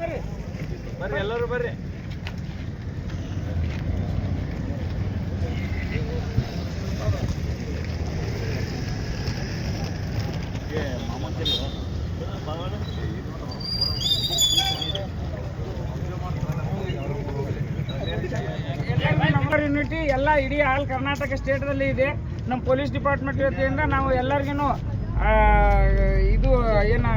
ಬರ್ರಿ. ಎಲ್ಲರೂ ಬರ್ರಿ. ಯೂನಿಟಿ ಎಲ್ಲ ಇಡೀ ಆಲ್ ಕರ್ನಾಟಕ ಸ್ಟೇಟ್ದಲ್ಲಿ ಇದೆ. ನಮ್ಮ ಪೊಲೀಸ್ ಡಿಪಾರ್ಟ್ಮೆಂಟ್ ವತಿಯಿಂದ ನಾವು ಎಲ್ಲರಿಗೂ ಇದು, ಏನು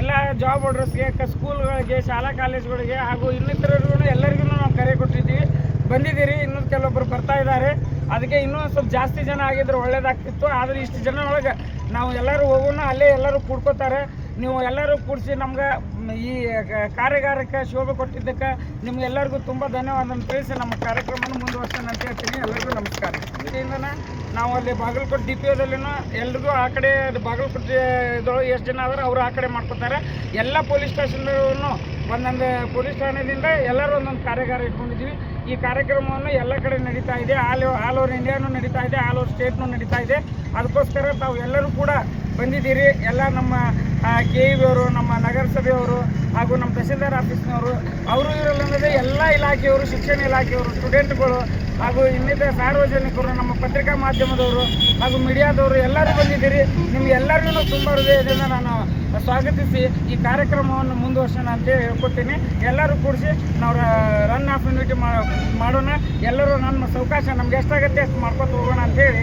ಎಲ್ಲ ಜಾಬ್ ಹೋಲ್ಡರ್ಸ್ಗೆ ಸ್ಕೂಲ್ಗಳಿಗೆ ಶಾಲಾ ಕಾಲೇಜ್ಗಳಿಗೆ ಹಾಗೂ ಇನ್ನಿತರರಿಗೂ ಎಲ್ಲರಿಗೂ ನಾವು ಕರೆ ಕೊಟ್ಟಿದ್ದೀವಿ. ಬಂದಿದ್ದೀರಿ, ಇನ್ನೂ ಕೆಲವೊಬ್ಬರು ಬರ್ತಾ ಇದ್ದಾರೆ. ಅದಕ್ಕೆ ಇನ್ನೂ ಸ್ವಲ್ಪ ಜಾಸ್ತಿ ಜನ ಆಗಿದ್ರೆ ಒಳ್ಳೇದಾಗ್ತಿತ್ತು. ಆದರೆ ಇಷ್ಟು ಜನ ಒಳಗೆ ನಾವು ಎಲ್ಲರೂ ಹೋಗೋಣ ಅಲ್ಲೇ ಎಲ್ಲರೂ ಕೂಡ್ಕೋತಾರೆ. ನೀವು ಎಲ್ಲರೂ ಕೂಡಿಸಿ ನಮ್ಗೆ ಈ ಕಾರ್ಯಾಗಾರಕ್ಕೆ ಶೋಭೆ ಕೊಟ್ಟಿದ್ದಕ್ಕೆ ನಿಮ್ಗೆಲ್ಲರಿಗೂ ತುಂಬ ಧನ್ಯವಾದ. ತಿಳಿಸಿ ನಮ್ಮ ಕಾರ್ಯಕ್ರಮವನ್ನು ಮುಂದುವರ್ಸೋಣ ಅಂತ ಹೇಳ್ತೀನಿ. ಎಲ್ಲರಿಗೂ ನಮಸ್ಕಾರ. ಇದರಿಂದ ನಾವು ಅಲ್ಲಿ ಬಾಗಲಕೋಟೆ ಡಿ ಪಿ ಓದಲ್ಲಿನ ಎಲ್ರಿಗೂ ಆ ಕಡೆ ಬಾಗಲಕೋಟೆ ಇದೊಳಗೆ ಎಷ್ಟು ಜನ ಆದ್ರೆ ಅವರು ಆ ಕಡೆ ಮಾಡ್ಕೊತಾರೆ. ಎಲ್ಲ ಪೊಲೀಸ್ ಸ್ಟೇಷನ್ನು ಒಂದೊಂದು ಪೊಲೀಸ್ ಠಾಣೆಯಿಂದ ಎಲ್ಲರೂ ಒಂದೊಂದು ಕಾರ್ಯಾಗಾರ ಇಟ್ಕೊಂಡಿದ್ದೀವಿ. ಈ ಕಾರ್ಯಕ್ರಮವನ್ನು ಎಲ್ಲ ಕಡೆ ನಡೀತಾ ಇದೆ. ಆಲ್ ಆಲ್ ಓವರ್ ಇಂಡಿಯಾನು ನಡೀತಾ ಇದೆ, ಆಲ್ ಓವರ್ ಸ್ಟೇಟ್ನು ನಡೀತಾ ಇದೆ. ಅದಕ್ಕೋಸ್ಕರ ತಾವು ಎಲ್ಲರೂ ಕೂಡ ಬಂದಿದ್ದೀರಿ. ಎಲ್ಲ ನಮ್ಮ ಕೆ ಇ ಅವರು, ನಮ್ಮ ನಗರಸಭೆಯವರು ಹಾಗೂ ನಮ್ಮ ತಹಸೀಲ್ದಾರ್ ಆಫೀಸ್ನವರು, ಅವರು ಇವರಲ್ಲದೆ ಎಲ್ಲ ಇಲಾಖೆಯವರು, ಶಿಕ್ಷಣ ಇಲಾಖೆಯವರು, ಸ್ಟೂಡೆಂಟ್ಗಳು ಹಾಗೂ ಇನ್ನಿತರ ಸಾರ್ವಜನಿಕರು, ನಮ್ಮ ಪತ್ರಿಕಾ ಮಾಧ್ಯಮದವರು ಹಾಗೂ ಮೀಡಿಯಾದವರು ಎಲ್ಲರೂ ಬಂದಿದ್ದೀರಿ. ನಿಮ್ಗೆ ಎಲ್ಲರಿಗೂ ತುಂಬ ಹೃದಯದಿಂದ ನಾನು ಸ್ವಾಗತಿಸಿ ಈ ಕಾರ್ಯಕ್ರಮವನ್ನು ಮುಂದುವರ್ಸೋಣ ಅಂತೇಳಿ ಹೇಳ್ಕೊತೀನಿ ಎಲ್ಲರೂ ಕೂಡಿಸಿ ನಾವು ರನ್ ಆಫ್ ಯೂನಿಟಿ ಮಾಡೋಣ. ಎಲ್ಲರೂ ನಮ್ಮ ಅವಕಾಶ ನಮ್ಗೆ ಎಷ್ಟಾಗುತ್ತೆ ಅಷ್ಟು ಮಾಡ್ಕೊತ ಹೋಗೋಣ ಅಂತೇಳಿ